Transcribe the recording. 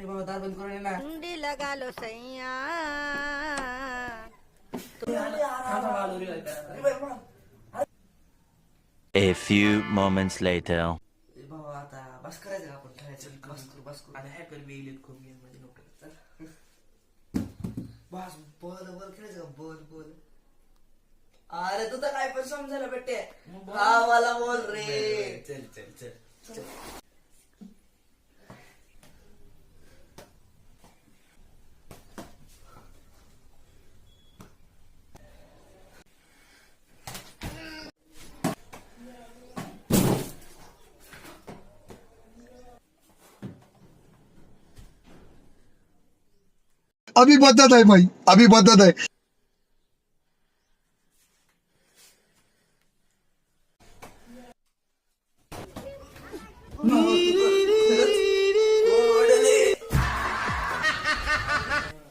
अरे बाबा दार बंद करून ये ना लगा लो सैया। करा. A few moments later. आता बस करायचं का आपण खेळायचं बस करू बस करू। आता हॅकर बी येईल खूप गेम मध्ये नको बस बॉल बॉल खेळायचं का बॉल बॉल। अरे तू तर काय पण समजायला भेटते हा मला बोल रे। चल चल चल। चल। अभी बदत है भाई अभी बदत है। नील